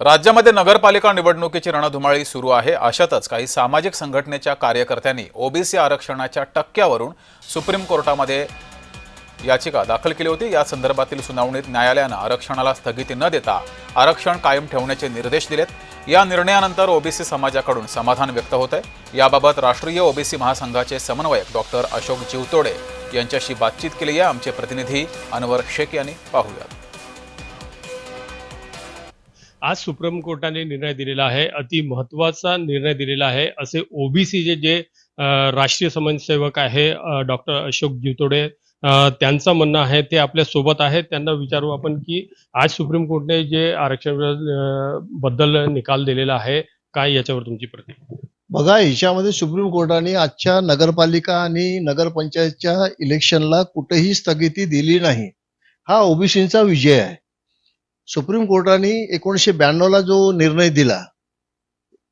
राज्यामध्ये नगरपालिका निवडणुकीची रणधुमाळी सुरू आहे. अशातच काही सामाजिक संघटनेच्या कार्यकर्त्यांनी ओबीसी आरक्षणाच्या टक्क्यावरून सुप्रीम कोर्टामध्ये याचिका दाखल केली होती. या संदर्भातील सुनावणीत न्यायालयानं आरक्षणाला स्थगिती न देता आरक्षण कायम ठेवण्याचे निर्देश दिलेत. या निर्णयानंतर ओबीसी समाजाकडून समाधान व्यक्त होत आहे याबाबत राष्ट्रीय ओबीसी महासंघाचे समन्वयक डॉक्टर अशोक जिवतोडे यांच्याशी बातचीत केली आहे. आमचे प्रतिनिधी अनवर शेख यांनी पाहूयात. आज सुप्रीम कोर्टाने निर्णय दिलेला आहे. अति महत्त्वाचा निर्णय दिलेला आहे. असे ओबीसी जे जे राष्ट्रीय समाजसेवक आहे डॉक्टर अशोक जिवतोडे त्यांचं म्हणणं आहे ते आपल्यासोबत आहे त्यांना विचारू आपण की आज सुप्रीम कोर्टने जे आरक्षणबद्दल निकाल दिलेला आहे काय याच्यावर तुमची प्रतिक्रिया? बघा ह्याच्यामध्ये सुप्रीम कोर्टाने आजच्या नगरपालिका आणि नगरपंचायतच्या इलेक्शनला कुठेही स्थगिती दिली नाही. हा ओबीसीचा विजय आहे. सुप्रीम कोर्टाने एकोणीसशे ब्याण्णवला जो निर्णय दिला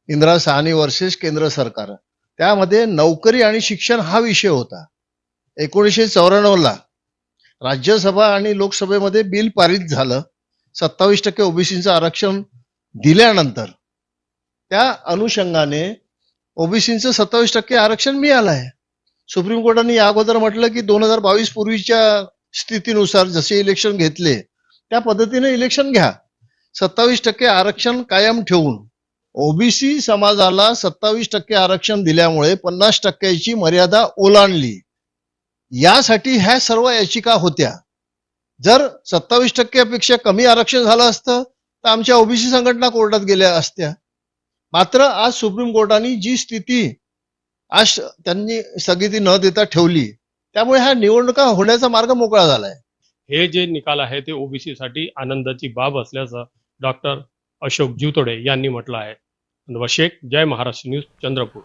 इंदिरा साहनी वर्सेस केंद्र सरकार त्यामध्ये नोकरी आणि शिक्षण हा विषय होता. एकोणीसशे चौऱ्याण्णवला राज्यसभा आणि लोकसभेमध्ये बिल पारित झालं. सत्तावीस टक्के ओबीसीचं आरक्षण दिल्यानंतर त्या अनुषंगाने ओबीसीचं सत्तावीस टक्के आरक्षण मिळालं आहे सुप्रीम कोर्टाने या अगोदर म्हटलं की दोन हजार बावीस पूर्वीच्या स्थितीनुसार जसे इलेक्शन घेतले त्या पद्धतीने इलेक्शन घ्या. सत्तावीस टक्के आरक्षण कायम ठेवून ओबीसी समाजाला सत्तावीस टक्के आरक्षण दिल्यामुळे पन्नास टक्क्याची मर्यादा ओलांडली. यासाठी ह्या सर्व याचिका होत्या. जर सत्तावीस टक्क्यापेक्षा कमी आरक्षण झालं असतं तर आमच्या ओबीसी संघटना कोर्टात गेल्या असत्या. मात्र आज सुप्रीम कोर्टाने जी स्थिती आज त्यांनी स्थगिती न देता ठेवली त्यामुळे ह्या निवडणुका होण्याचा मार्ग मोकळा झालाय. हे जे निकाल आहे ते ओबीसी साठी आनंदाची बाब असल्याचं डॉक्टर अशोक जीवतोडे यांनी म्हटलं आहे. शेख जय महाराष्ट्र न्यूज चंद्रपूर.